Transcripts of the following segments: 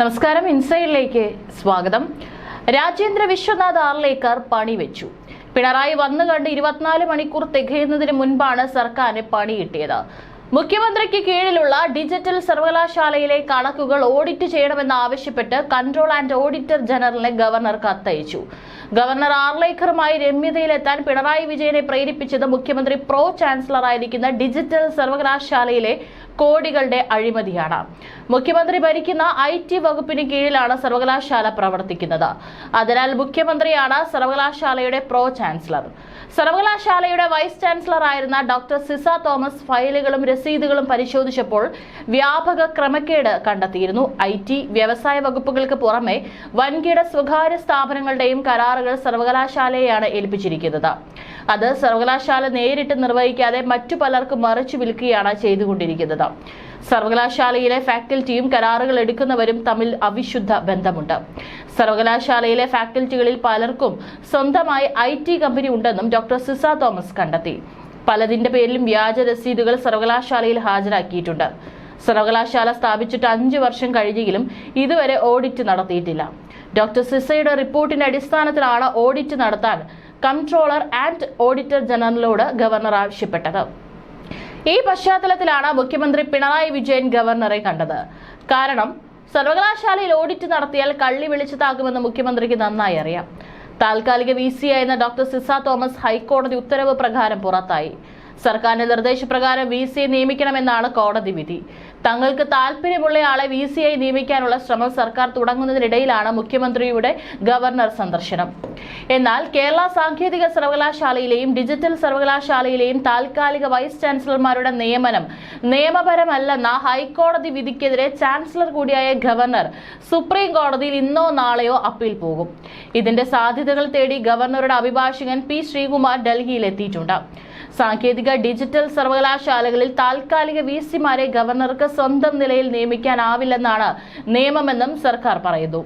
നമസ്കാരം. ഇൻസൈഡിലേക്ക് സ്വാഗതം. രാജേന്ദ്ര വിശ്വനാഥ് ആർലേക്കർ പണിവെച്ചു പിണറായി വന്നു കണ്ട് ഇരുപത്തിനാല് മണിക്കൂർ തികയുന്നതിന് മുൻപാണ് സർക്കാരിന് പണി കിട്ടിയത്. മുഖ്യമന്ത്രിക്ക് കീഴിലുള്ള ഡിജിറ്റൽ സർവകലാശാലയിലെ കണക്കുകൾ ഓഡിറ്റ് ചെയ്യണമെന്ന് ആവശ്യപ്പെട്ട് കൺട്രോൾ ആൻഡ് ഓഡിറ്റർ ജനറലിന് ഗവർണർ കത്തയച്ചു. ഗവർണർ ആർലേക്കറുമായി രമ്യതയിലെത്താൻ പിണറായി വിജയനെ പ്രേരിപ്പിച്ചത് മുഖ്യമന്ത്രി പ്രോ ചാൻസലറായിരിക്കുന്ന ഡിജിറ്റൽ സർവകലാശാലയിലെ കോടികളുടെ അഴിമതിയാണ്. മുഖ്യമന്ത്രി ഭരിക്കുന്ന ഐ ടി വകുപ്പിന് കീഴിലാണ് സർവകലാശാല പ്രവർത്തിക്കുന്നത്. അതിനാൽ മുഖ്യമന്ത്രിയാണ് സർവകലാശാലയുടെ പ്രോ ചാൻസലർ. സർവകലാശാലയുടെ വൈസ് ചാൻസലർ ആയിരുന്ന ഡോക്ടർ സിസ തോമസ് ഫയലുകളും രസീതുകളും പരിശോധിച്ചപ്പോൾ വ്യാപക ക്രമക്കേട് കണ്ടെത്തിയിരുന്നു. ഐ ടി വ്യവസായ വകുപ്പുകൾക്ക് പുറമെ വൻകിട സ്വകാര്യ സ്ഥാപനങ്ങളുടെയും കരാറുകൾ സർവകലാശാലയെയാണ് ഏൽപ്പിച്ചിരിക്കുന്നത്. അത് സർവകലാശാല നേരിട്ട് നിർവഹിക്കാതെ മറ്റു പലർക്കും മറിച്ചു വിൽക്കുകയാണ് ചെയ്തുകൊണ്ടിരിക്കുന്നത്. സർവകലാശാലയിലെ ഫാക്കൽറ്റിയും കരാറുകൾ എടുക്കുന്നവരും തമ്മിൽ അവിശുദ്ധ ബന്ധമുണ്ട്. സർവകലാശാലയിലെ ഫാക്കൽറ്റികളിൽ പലർക്കും സ്വന്തമായി ഐ കമ്പനി ഉണ്ടെന്നും ഡോക്ടർ സിസ തോമസ് കണ്ടെത്തി. പലതിന്റെ പേരിലും വ്യാജ രസീതുകൾ സർവകലാശാലയിൽ ഹാജരാക്കിയിട്ടുണ്ട്. സർവകലാശാല സ്ഥാപിച്ചിട്ട് അഞ്ചു വർഷം കഴിഞ്ഞെങ്കിലും ഇതുവരെ ഓഡിറ്റ് നടത്തിയിട്ടില്ല. ഡോക്ടർ സിസയുടെ റിപ്പോർട്ടിന്റെ അടിസ്ഥാനത്തിലാണ് ഓഡിറ്റ് നടത്താൻ കൺട്രോളർ ആൻഡ് ഓഡിറ്റർ ജനറലിനോട് ഗവർണർ ആവശ്യപ്പെട്ടത്. ഈ പശ്ചാത്തലത്തിലാണ് മുഖ്യമന്ത്രി പിണറായി വിജയൻ ഗവർണറെ കണ്ടത്. കാരണം സർവകലാശാലയിൽ ഓഡിറ്റ് നടത്തിയാൽ കള്ളി വിളിച്ചതാകുമെന്ന് മുഖ്യമന്ത്രിക്ക് നന്നായി അറിയാം. താൽക്കാലിക വി സി ആയിരുന്ന ഡോക്ടർ സിസ തോമസ് ഹൈക്കോടതി ഉത്തരവ് പ്രകാരം പുറത്തായി. സർക്കാരിന്റെ നിർദ്ദേശപ്രകാരം വി സിയെ നിയമിക്കണമെന്നാണ് കോടതി വിധി. തങ്ങൾക്ക് താല്പര്യമുള്ളയാളെ വി സി ആയി നിയമിക്കാനുള്ള ശ്രമം സർക്കാർ തുടങ്ങുന്നതിനിടയിലാണ് മുഖ്യമന്ത്രിയുടെ ഗവർണർ സന്ദർശനം. എന്നാൽ കേരള സാങ്കേതിക സർവകലാശാലയിലെയും ഡിജിറ്റൽ സർവകലാശാലയിലെയും താൽക്കാലിക വൈസ് ചാൻസലർമാരുടെ നിയമനം നിയമപരമല്ലെന്ന ഹൈക്കോടതി വിധിക്കെതിരെ ചാൻസലർ കൂടിയായ ഗവർണർ സുപ്രീം കോടതിയിൽ ഇന്നോ നാളെയോ അപ്പീൽ പോകും. ഇതിന്റെ സാധ്യതകൾ തേടി ഗവർണറുടെ അഭിഭാഷകൻ പി ശ്രീകുമാർ ഡൽഹിയിൽ എത്തിയിട്ടുണ്ട് സാങ്കേതിക ഡിജിറ്റൽ സർവകലാശാലകളിൽ താൽക്കാലിക വി സിമാരെ ഗവർണർക്ക് സ്വന്തം നിലയിൽ നിയമിക്കാനാവില്ലെന്നാണ് നിയമമെന്നും സർക്കാർ പറയുന്നു.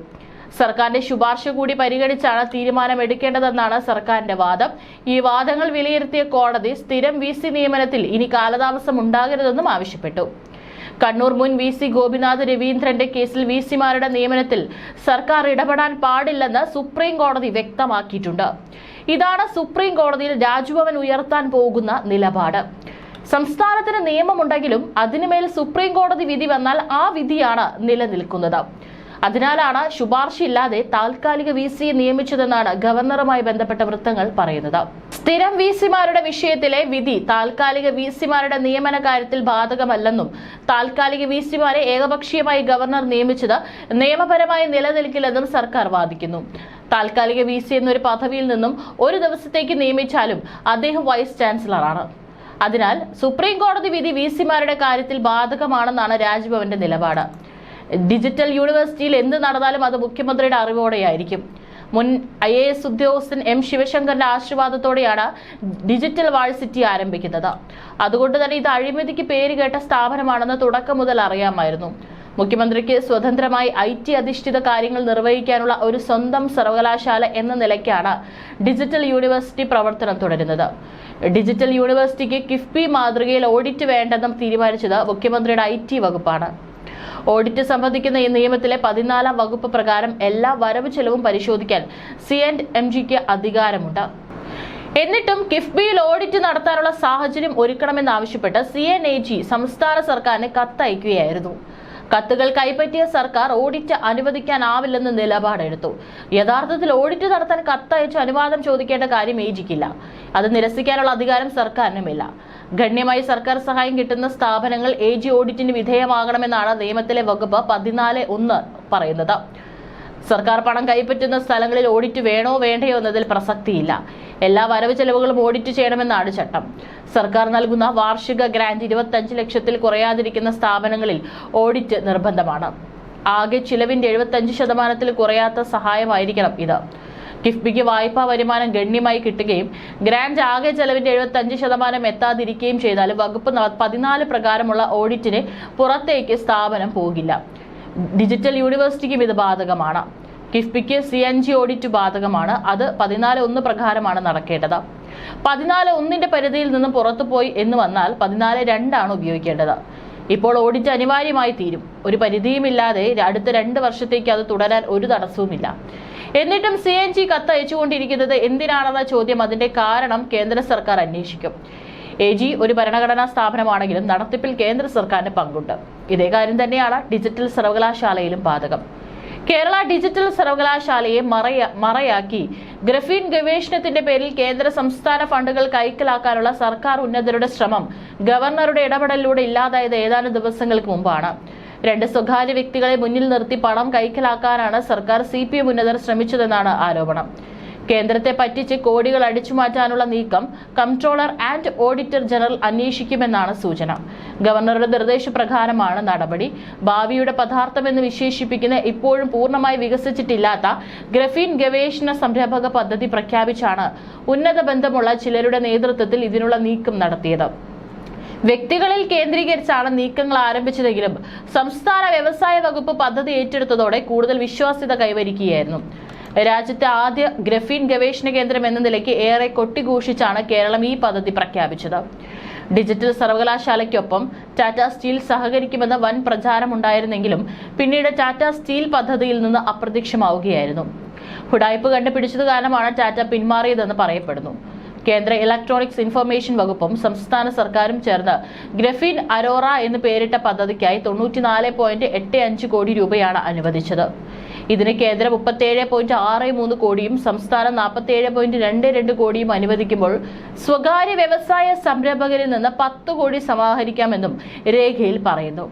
സർക്കാരിന്റെ ശുപാർശ കൂടി പരിഗണിച്ചാണ് തീരുമാനം എടുക്കേണ്ടതെന്നാണ് സർക്കാരിന്റെ വാദം. ഈ വാദങ്ങൾ വിലയിരുത്തിയ കോടതി സ്ഥിരം വി നിയമനത്തിൽ ഇനി കാലതാമസം ഉണ്ടാകരുതെന്നും ആവശ്യപ്പെട്ടു. കണ്ണൂർ മുൻ വി സി ഗോപിനാഥ് രവീന്ദ്രന്റെ കേസിൽ വി സിമാരുടെ നിയമനത്തിൽ സർക്കാർ ഇടപെടാൻ പാടില്ലെന്ന് സുപ്രീം കോടതി വ്യക്തമാക്കിയിട്ടുണ്ട്. ഇതാണ് സുപ്രീം കോടതിയിൽ രാജ്ഭവൻ ഉയർത്താൻ പോകുന്ന നിലപാട്. സംസ്ഥാനത്തിന് നിയമമുണ്ടെങ്കിലും അതിനുമേൽ സുപ്രീം കോടതി വിധി വന്നാൽ ആ വിധിയാണ് നിലനിൽക്കുന്നത്. അതിനാലാണ് ശുപാർശയില്ലാതെ താൽക്കാലിക വി സിയെ നിയമിച്ചതെന്നാണ് ഗവർണറുമായി ബന്ധപ്പെട്ട വൃത്തങ്ങൾ പറയുന്നത്. സ്ഥിരം വി സിമാരുടെ വിഷയത്തിലെ വിധി താൽക്കാലിക വി സിമാരുടെ നിയമന കാര്യത്തിൽ ബാധകമല്ലെന്നും താൽക്കാലിക വി സിമാരെ ഏകപക്ഷീയമായി ഗവർണർ നിയമിച്ചത് നിയമപരമായി നിലനിൽക്കില്ലെന്നും സർക്കാർ വാദിക്കുന്നു. താൽക്കാലിക വി സി എന്നൊരു പദവിയിൽ നിന്നും ഒരു ദിവസത്തേക്ക് നിയമിച്ചാലും അദ്ദേഹം വൈസ് ചാൻസലറാണ്. അതിനാൽ സുപ്രീം കോടതി വിധി വി സിമാരുടെ കാര്യത്തിൽ ബാധകമാണെന്നാണ് രാജ്ഭവന്റെ നിലപാട്. ഡിജിറ്റൽ യൂണിവേഴ്സിറ്റിയിൽ എന്ത് നടന്നാലും അത് മുഖ്യമന്ത്രിയുടെ അറിവോടെയായിരിക്കും. മുൻ ഐ എ എസ് ഉദ്യോഗസ്ഥൻ എം ശിവശങ്കറിന്റെ ആശീർവാദത്തോടെയാണ് ഡിജിറ്റൽ വാഴ്സിറ്റി ആരംഭിക്കുന്നത്. അതുകൊണ്ട് തന്നെ ഇത് അഴിമതിക്ക് പേര് കേട്ട സ്ഥാപനമാണെന്ന് തുടക്കം മുതൽ അറിയാമായിരുന്നു. മുഖ്യമന്ത്രിക്ക് സ്വതന്ത്രമായി ഐ ടി അധിഷ്ഠിത കാര്യങ്ങൾ നിർവഹിക്കാനുള്ള ഒരു സ്വന്തം സർവകലാശാല എന്ന നിലയ്ക്കാണ് ഡിജിറ്റൽ യൂണിവേഴ്സിറ്റി പ്രവർത്തനം തുടരുന്നത്. ഡിജിറ്റൽ യൂണിവേഴ്സിറ്റിക്ക് കിഫ്ബി മാതൃകയിൽ ഓഡിറ്റ് വേണ്ടെന്നും തീരുമാനിച്ചത് മുഖ്യമന്ത്രിയുടെ ഐ ടി വകുപ്പാണ്. ഓഡിറ്റ് സംബന്ധിക്കുന്ന ഈ നിയമത്തിലെ പതിനാലാം വകുപ്പ് പ്രകാരം എല്ലാ വരവ് ചെലവും പരിശോധിക്കാൻ സി ആൻഡ് എം ജിക്ക് അധികാരമുണ്ട്. എന്നിട്ടും കിഫ്ബിയിൽ ഓഡിറ്റ് നടത്താനുള്ള സാഹചര്യം ഒരുക്കണമെന്നാവശ്യപ്പെട്ട് സി എൻ എ ജി സംസ്ഥാന സർക്കാരിന് കത്തയക്കുകയായിരുന്നു. കത്തുകൾ കൈപ്പറ്റിയ സർക്കാർ ഓഡിറ്റ് അനുവദിക്കാനാവില്ലെന്ന് നിലപാടെടുത്തു. യഥാർത്ഥത്തിൽ ഓഡിറ്റ് നടത്താൻ കത്തയച്ച് അനുവാദം ചോദിക്കേണ്ട കാര്യം ഏജിക്കില്ല. അത് നിരസിക്കാനുള്ള അധികാരം സർക്കാരിനുമില്ല. ഗണ്യമായി സർക്കാർ സഹായം കിട്ടുന്ന സ്ഥാപനങ്ങൾ എ ജി ഓഡിറ്റിന് വിധേയമാകണമെന്നാണ് നിയമത്തിലെ വകുപ്പ് പതിനാല് ഒന്ന് പറയുന്നത്. സർക്കാർ പണം കൈപ്പറ്റുന്ന സ്ഥലങ്ങളിൽ ഓഡിറ്റ് വേണോ വേണ്ടയോ എന്നതിൽ പ്രസക്തിയില്ല. എല്ലാ വരവ് ചെലവുകളും ഓഡിറ്റ് ചെയ്യണമെന്നാണ് ചട്ടം. സർക്കാർ നൽകുന്ന വാർഷിക ഗ്രാന്റ് ഇരുപത്തഞ്ച് ലക്ഷത്തിൽ കുറയാതിരിക്കുന്ന സ്ഥാപനങ്ങളിൽ ഓഡിറ്റ് നിർബന്ധമാണ്. ആകെ ചിലവിന്റെ എഴുപത്തഞ്ച് ശതമാനത്തിൽ കുറയാത്ത സഹായമായിരിക്കണം ഇത്. കിഫ്ബിക്ക് വായ്പാ വരുമാനം ഗണ്യമായി കിട്ടുകയും ഗ്രാന്റ് ആകെ ചെലവിന്റെ എഴുപത്തഞ്ച് ശതമാനം എത്താതിരിക്കുകയും ചെയ്താൽ വകുപ്പ് പതിനാല് പ്രകാരമുള്ള ഓഡിറ്റിന് പുറത്തേക്ക് സ്ഥാപനം പോകില്ല. ഡിജിറ്റൽ യൂണിവേഴ്സിറ്റിക്കും ഇത് ബാധകമാണ്. കിഫ്ബിക്ക് സി എൻ ജി ഓഡിറ്റ് ബാധകമാണ്. അത് പതിനാല് ഒന്ന് പ്രകാരമാണ് നടക്കേണ്ടത്. പതിനാല് ഒന്നിന്റെ പരിധിയിൽ നിന്ന് പുറത്തുപോയി എന്ന് വന്നാൽ പതിനാല് രണ്ടാണ് ഉപയോഗിക്കേണ്ടത്. ഇപ്പോൾ ഓഡിറ്റ് അനിവാര്യമായി തീരും. ഒരു പരിധിയുമില്ലാതെ അടുത്ത രണ്ട് വർഷത്തേക്ക് അത് തുടരാൻ ഒരു തടസ്സവുമില്ല. എന്നിട്ടും സി എൻ ജി കത്ത് അയച്ചുകൊണ്ടിരിക്കുന്നത് എന്തിനാണെന്ന ചോദ്യം അതിന്റെ കാരണം കേന്ദ്ര സർക്കാർ അന്വേഷിക്കും. എ ജി ഒരു ഭരണഘടനാ സ്ഥാപനമാണെങ്കിലും നടത്തിപ്പിൽ കേന്ദ്ര സർക്കാരിന് പങ്കുണ്ട്. ഇതേ കാര്യം തന്നെയാണ് ഡിജിറ്റൽ സർവകലാശാലയിലും ബാധകം. കേരള ഡിജിറ്റൽ സർവകലാശാലയെ മറയ മറയാക്കി. ഗ്രഫീൻ ഗവേഷണത്തിന്റെ പേരിൽ കേന്ദ്ര സംസ്ഥാന ഫണ്ടുകൾ കൈക്കലാക്കാനുള്ള സർക്കാർ ഉന്നതരുടെ ശ്രമം ഗവർണറുടെ ഇടപെടലിലൂടെ ഇല്ലാതായത് ഏതാനും ദിവസങ്ങൾക്ക് മുമ്പാണ്. രണ്ട് സ്വകാര്യ വ്യക്തികളെ മുന്നിൽ നിർത്തി പണം കൈക്കലാക്കാനാണ് സർക്കാർ സി പി എം ഉന്നതർ ശ്രമിച്ചതെന്നാണ് ആരോപണം. കേന്ദ്രത്തെ പറ്റിച്ച് കോടികൾ അടിച്ചുമാറ്റാനുള്ള നീക്കം കംട്രോളർ ആൻഡ് ഓഡിറ്റർ ജനറൽ അന്വേഷിക്കുമെന്നാണ് സൂചന. ഗവർണറുടെ നിർദ്ദേശപ്രകാരമാണ് നടപടി. ഭാവിയുടെ പദാർത്ഥമെന്ന് വിശേഷിപ്പിക്കുന്ന ഇപ്പോഴും പൂർണമായി വികസിച്ചിട്ടില്ലാത്ത ഗ്രഫീൻ ഗവേഷണ സംരംഭക പദ്ധതി പ്രഖ്യാപിച്ചാണ് ഉന്നത ബന്ധമുള്ള ചിലരുടെ നേതൃത്വത്തിൽ ഇതിനുള്ള നീക്കം നടത്തിയത്. വ്യക്തികളിൽ കേന്ദ്രീകരിച്ചാണ് നീക്കങ്ങൾ ആരംഭിച്ചതെങ്കിലും സംസ്ഥാന വ്യവസായ വകുപ്പ് പദ്ധതി ഏറ്റെടുത്തതോടെ കൂടുതൽ വിശ്വാസ്യത കൈവരിക്കുകയായിരുന്നു. രാജ്യത്തെ ആദ്യ ഗ്രഫീൻ ഗവേഷണ കേന്ദ്രം എന്ന നിലയ്ക്ക് ഏറെ കൊട്ടിഘോഷിച്ചാണ് കേരളം ഈ പദ്ധതി പ്രഖ്യാപിച്ചത്. ഡിജിറ്റൽ സർവകലാശാലയ്ക്കൊപ്പം ടാറ്റ സ്റ്റീൽ സഹകരിക്കുമെന്ന വൻ പ്രചാരമുണ്ടായിരുന്നെങ്കിലും പിന്നീട് ടാറ്റ സ്റ്റീൽ പദ്ധതിയിൽ നിന്ന് അപ്രത്യക്ഷമാവുകയായിരുന്നു. ഹുഡായ്പ് കണ്ടുപിടിച്ചത് കാരണമാണ് ടാറ്റ പിന്മാറിയതെന്ന് പറയപ്പെടുന്നു. കേന്ദ്ര ഇലക്ട്രോണിക്സ് ഇൻഫർമേഷൻ വകുപ്പും സംസ്ഥാന സർക്കാരും ചേർന്ന് ഗ്രഫീൻ അരോറ എന്ന് പേരിട്ട പദ്ധതിക്കായി തൊണ്ണൂറ്റിനാല് കോടി രൂപയാണ് അനുവദിച്ചത്. ഇതിന് കേന്ദ്രം മുപ്പത്തിയേഴ് പോയിന്റ് ആറ് മൂന്ന് കോടിയും സംസ്ഥാനം നാൽപ്പത്തിയേഴ് പോയിന്റ് രണ്ട് രണ്ട് കോടിയും അനുവദിക്കുമ്പോൾ സ്വകാര്യ വ്യവസായ സംരംഭകരിൽ നിന്ന് പത്ത് കോടി സമാഹരിക്കാമെന്നും രേഖയിൽ പറയുന്നു.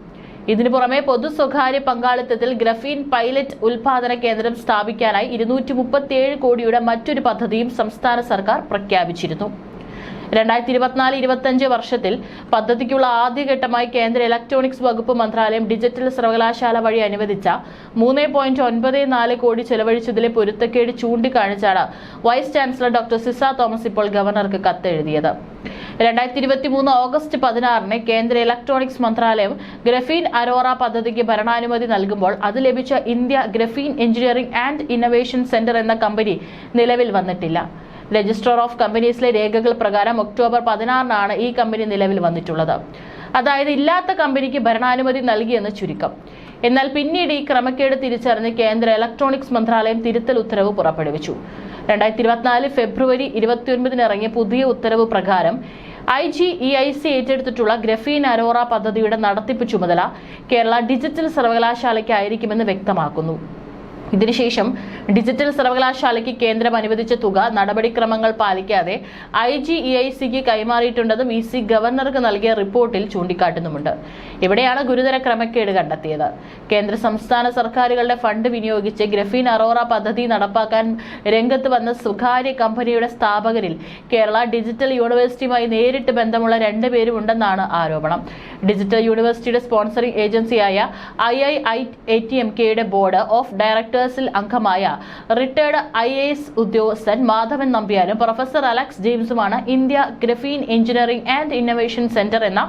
ഇതിനു പുറമെ പൊതു സ്വകാര്യ പങ്കാളിത്തത്തിൽ ഗ്രഫീൻ പൈലറ്റ് ഉൽപാദന കേന്ദ്രം സ്ഥാപിക്കാനായി ഇരുന്നൂറ്റി കോടിയുടെ മറ്റൊരു പദ്ധതിയും സംസ്ഥാന സർക്കാർ പ്രഖ്യാപിച്ചിരുന്നു. രണ്ടായിരത്തി ഇരുപത്തിനാല് ഇരുപത്തിയഞ്ച് വർഷത്തിൽ പദ്ധതിക്കുള്ള ആദ്യഘട്ടമായി കേന്ദ്ര ഇലക്ട്രോണിക്സ് വകുപ്പ് മന്ത്രാലയം ഡിജിറ്റൽ സർവകലാശാല വഴി അനുവദിച്ച മൂന്ന് പോയിന്റ് ഒൻപത് നാല് കോടി ചെലവഴിച്ചതിലെ പൊരുത്തക്കേട് ചൂണ്ടിക്കാണിച്ചാണ് vice chancellor doctor Ciza Thomas ഇപ്പോൾ ഗവർണർക്ക് കത്തെഴുതിയത്. രണ്ടായിരത്തി ഇരുപത്തി മൂന്ന് ഓഗസ്റ്റ് പതിനാറിന് കേന്ദ്ര ഇലക്ട്രോണിക്സ് മന്ത്രാലയം ഗ്രഫീൻ അരോറ പദ്ധതിക്ക് ഭരണാനുമതി നൽകുമ്പോൾ അത് ലഭിച്ച India graphene engineering and innovation centre എന്ന കമ്പനി നിലവിൽ വന്നിട്ടില്ല. രജിസ്റ്റർ ഓഫ് കമ്പനീസിലെ രേഖകൾ പ്രകാരം ഒക്ടോബർ പതിനാറിനാണ് ഈ കമ്പനി നിലവിൽ വന്നിട്ടുള്ളത്. അതായത് ഇല്ലാത്ത കമ്പനിക്ക് ഭരണാനുമതി നൽകിയെന്ന് ചുരുക്കം. എന്നാൽ പിന്നീട് ഈ ക്രമക്കേട് തിരിച്ചറിഞ്ഞ് കേന്ദ്ര ഇലക്ട്രോണിക്സ് മന്ത്രാലയം തിരുത്തൽ ഉത്തരവ് പുറപ്പെടുവിച്ചു. രണ്ടായിരത്തി ഇരുപത്തിനാല് ഫെബ്രുവരി ഇരുപത്തിയൊൻപതിന് ഇറങ്ങിയ പുതിയ ഉത്തരവ് പ്രകാരം I G E I C ഏറ്റെടുത്തിട്ടുള്ള graphene Aurora പദ്ധതിയുടെ നടത്തിപ്പ് ചുമതല കേരള ഡിജിറ്റൽ സർവകലാശാലയ്ക്കായിരിക്കുമെന്ന് വ്യക്തമാക്കുന്നു. ഇതിനുശേഷം ഡിജിറ്റൽ സർവകലാശാലയ്ക്ക് കേന്ദ്രം അനുവദിച്ച തുക നടപടിക്രമങ്ങൾ പാലിക്കാതെ ഐ ജി ഇ ഐ സിക്ക് കൈമാറിയിട്ടുണ്ടെന്നും ഇ സി ഗവർണർക്ക് നൽകിയ റിപ്പോർട്ടിൽ ചൂണ്ടിക്കാട്ടുന്നുമുണ്ട്. ഇവിടെയാണ് ഗുരുതര ക്രമക്കേട് കണ്ടെത്തിയത്. കേന്ദ്ര സംസ്ഥാന സർക്കാരുകളുടെ ഫണ്ട് വിനിയോഗിച്ച് ഗ്രഫീൻ അറോറ പദ്ധതി നടപ്പാക്കാൻ രംഗത്ത് വന്ന സ്വകാര്യ കമ്പനിയുടെ സ്ഥാപകരിൽ കേരള ഡിജിറ്റൽ യൂണിവേഴ്സിറ്റിയുമായി നേരിട്ട് ബന്ധമുള്ള രണ്ടുപേരും ഉണ്ടെന്നാണ് ആരോപണം. ഡിജിറ്റൽ യൂണിവേഴ്സിറ്റിയുടെ സ്പോൺസറിംഗ് ഏജൻസിയായ I I I A T M കെയുടെ ബോർഡ് ഓഫ് ഡയറക്ടേഴ്സിൽ അംഗമായ റിട്ടയർഡ് ഐ എ എസ് ഉദ്യോഗസ്ഥൻ മാധവൻ നമ്പ്യാരും professor Alex ജെയിംസുമാണ് India graphene engineering and innovation centre എന്ന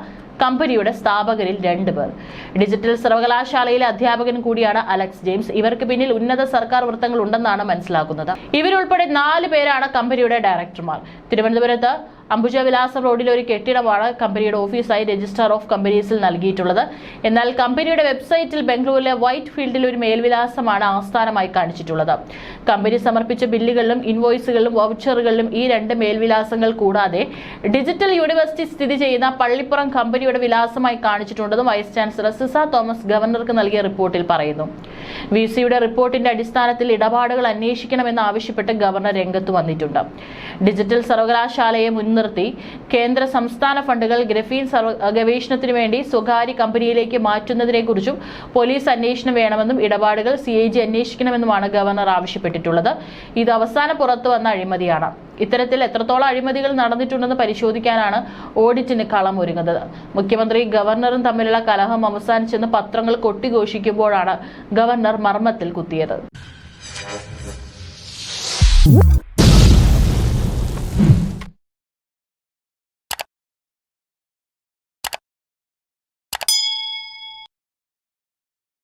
കമ്പനിയുടെ സ്ഥാപകരിൽ രണ്ടുപേർ. ഡിജിറ്റൽ സർവകലാശാലയിലെ അധ്യാപകൻ കൂടിയാണ് അലക്സ് ജെയിംസ്. ഇവർക്ക് പിന്നിൽ ഉന്നത സർക്കാർ വൃത്തങ്ങൾ ഉണ്ടെന്നാണ് മനസ്സിലാക്കുന്നത്. ഇവരുൾപ്പെടെ നാല് പേരാണ് കമ്പനിയുടെ ഡയറക്ടർമാർ. തിരുവനന്തപുരത്ത് അംബുജ വിലാസം റോഡിലെ ഒരു കെട്ടിടമാണ് കമ്പനിയുടെ ഓഫീസായി രജിസ്ട്രാർ ഓഫ് കമ്പനീസിൽ നൽകിയിട്ടുള്ളത്. എന്നാൽ കമ്പനിയുടെ വെബ്സൈറ്റിൽ ബംഗളൂരിലെ വൈറ്റ് ഫീൽഡിൽ ഒരു മേൽവിലാസമാണ് ആസ്ഥാനമായി കാണിച്ചിട്ടുള്ളത്. കമ്പനി സമർപ്പിച്ച ബില്ലുകളിലും ഇൻവോയ്സുകളിലും വൗച്ചറുകളിലും ഈ രണ്ട് മേൽവിലാസങ്ങൾ കൂടാതെ ഡിജിറ്റൽ യൂണിവേഴ്സിറ്റി സ്ഥിതി ചെയ്യുന്ന പള്ളിപ്പുറം കമ്പനിയുടെ വിലാസമായി കാണിച്ചിട്ടുണ്ടെന്നും വൈസ് ചാൻസലർ സിസ തോമസ് ഗവർണർക്ക് നൽകിയ റിപ്പോർട്ടിൽ പറയുന്നു. വി സിയുടെ റിപ്പോർട്ടിന്റെ അടിസ്ഥാനത്തിൽ ഇടപാടുകൾ അന്വേഷിക്കണമെന്ന് ആവശ്യപ്പെട്ട് ഗവർണർ രംഗത്ത് വന്നിട്ടുണ്ട്. ഡിജിറ്റൽ സർവകലാശാലയെ മുൻനിർത്തി കേന്ദ്ര സംസ്ഥാന ഫണ്ടുകൾ ഗ്രഫീൻ ഗവേഷണത്തിന് വേണ്ടി സ്വകാര്യ കമ്പനിയിലേക്ക് മാറ്റുന്നതിനെക്കുറിച്ചും പോലീസ് അന്വേഷണം വേണമെന്നും ഇടപാടുകൾ സി അന്വേഷിക്കണമെന്നുമാണ് ഗവർണർ ആവശ്യപ്പെട്ടിട്ടുള്ളത്. ഇത് അവസാനം പുറത്തു വന്ന അഴിമതിയാണ്. ഇത്തരത്തിൽ എത്രത്തോളം അഴിമതികൾ നടന്നിട്ടുണ്ടെന്ന് പരിശോധിക്കാനാണ് ഓഡിറ്റിന് കളം ഒരുങ്ങുന്നത്. മുഖ്യമന്ത്രി ഗവർണറും തമ്മിലുള്ള കലഹം അവസാനിച്ചെന്ന് പത്രങ്ങൾ കൊട്ടിഘോഷിക്കുമ്പോഴാണ് ഗവർണർ മർമ്മത്തിൽ കുത്തിയത്.